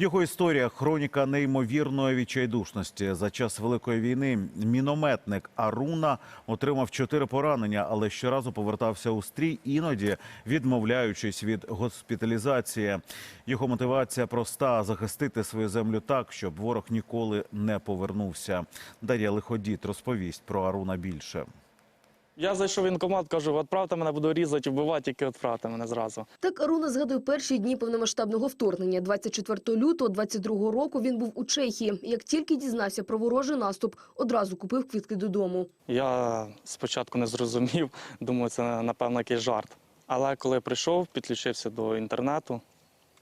Його історія хроніка неймовірної відчайдушності. За час великої війни мінометник Аруна отримав чотири поранення, але щоразу повертався у стрій, іноді відмовляючись від госпіталізації. Його мотивація проста захистити свою землю так, щоб ворог ніколи не повернувся. Дар'я Лиходіт розповість про Аруна більше. Я зайшов в воєнкомат, кажу, відправте мене, буду різати, вбивати, тільки відправте мене зразу. Так Аруна згадує перші дні повномасштабного вторгнення. 24 лютого 22 року він був у Чехії. Як тільки дізнався про ворожий наступ, одразу купив квитки додому. Я спочатку не зрозумів, думаю, це напевно якийсь жарт. Але коли прийшов, підключився до інтернету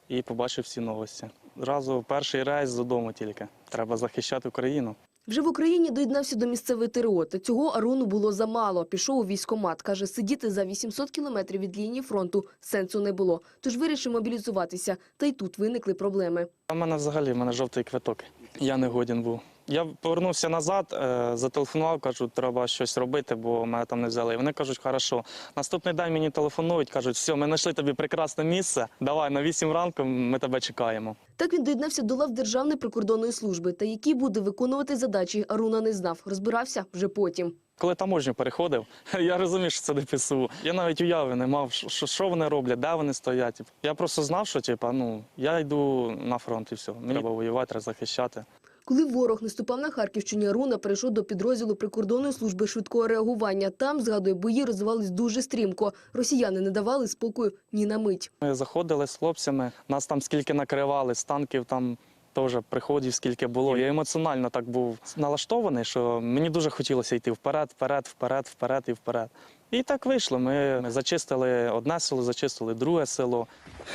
і побачив всі новості. Зразу перший рейс додому тільки. Треба захищати Україну. Вже в Україні доєднався до місцевої ТРО. Та цього Аруну було замало. Пішов у військкомат. Каже, сидіти за 800 кілометрів від лінії фронту сенсу не було. Тож вирішив мобілізуватися. Та й тут виникли проблеми. У мене взагалі в мене жовтий квиток. Я не годен був. Я повернувся назад, е, зателефонував, кажу, треба щось робити, бо мене там не взяли. І вони кажуть, хорошо. Наступний день мені телефонують, кажуть, все, ми знайшли тобі прекрасне місце. Давай на 8 ранку ми тебе чекаємо. Так він доєднався до лав Державної прикордонної служби. Та які буде виконувати задачі, Аруна не знав. Розбирався вже потім. Коли таможню переходив, я розумів, що це ДПСУ. Я навіть уяви не мав, що, що вони роблять, де вони стоять. Я просто знав, що типа, ну, я йду на фронт і все. Мені треба воювати, треба захищати. Коли ворог наступав на Харківщині, Аруна перейшов до підрозділу прикордонної служби швидкого реагування. Там, згадує, бої розвивались дуже стрімко. Росіяни не давали спокою ні на мить. Ми заходили з хлопцями, нас там скільки накривали, з танків там теж приходів скільки було. Я емоціонально так був налаштований, що мені дуже хотілося йти вперед, вперед, вперед, вперед і вперед. І так вийшло. Ми ми зачистили одне село, зачистили друге село.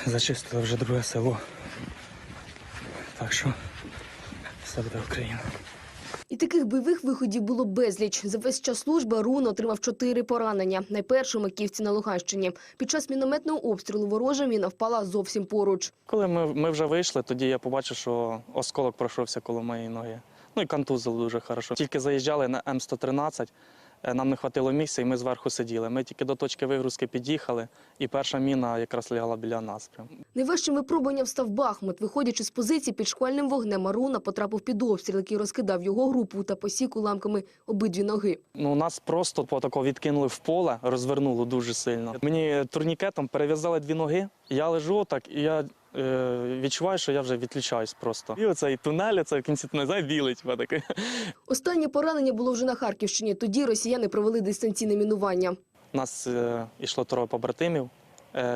Зачистили вже друге село. Так що все буде Україна. І таких бойових виходів було безліч. За весь час служби Рун отримав чотири поранення. Найперше у Маківці на Луганщині. Під час мінометного обстрілу ворожа міна впала зовсім поруч. Коли ми, ми вже вийшли, тоді я побачив, що осколок пройшовся коло моєї ноги. Ну і контузило дуже хорошо. Тільки заїжджали на М113, е, нам не хватило місця, і ми зверху сиділи. Ми тільки до точки вигрузки під'їхали, і перша міна якраз лягала біля нас. Найважчим випробуванням став Бахмут. Виходячи з позиції під шквальним вогнем, Аруна потрапив під обстріл, який розкидав його групу та посік уламками обидві ноги. Ну, нас просто потако відкинули в поле, розвернуло дуже сильно. Мені турнікетом перев'язали дві ноги. Я лежу так, і я е, відчуваю, що я вже відключаюсь просто. І оцей тунель, це в кінці тунель, знаєш, білий, типа такий. Останнє поранення було вже на Харківщині. Тоді росіяни провели дистанційне мінування. Нас е, йшло троє побратимів, е,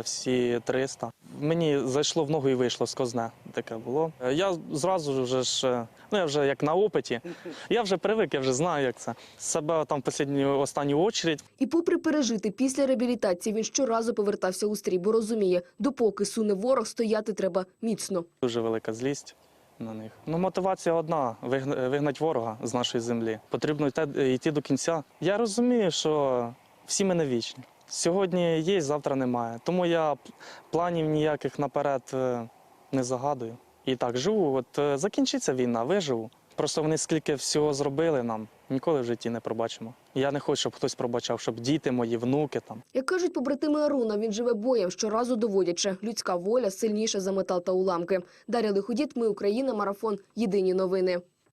всі 300. Мені зайшло в ногу і вийшло сквозне. Таке було. Е, я зразу вже ж, е, ну я вже як на опиті. Я вже привик, я вже знаю, як це. Себе там в останню, останню очередь. І попри пережити після реабілітації, він щоразу повертався у стрій, бо розуміє, допоки суне ворог, стояти треба міцно. Дуже велика злість на них. Ну, мотивація одна вигнати ворога з нашої землі. Потрібно йти, йти до кінця. Я розумію, що всі ми не вічні. Сьогодні є, завтра немає. Тому я планів ніяких наперед е, не загадую. І так живу. От е, закінчиться війна, виживу. Просто вони скільки всього зробили нам, ніколи в житті не пробачимо. Я не хочу, щоб хтось пробачав, щоб діти мої, внуки там. Як кажуть побратими Аруна, він живе боєм, щоразу доводячи. Людська воля сильніша за метал та уламки. Дар'я Лиходіт, ми Україна, марафон. Єдині новини.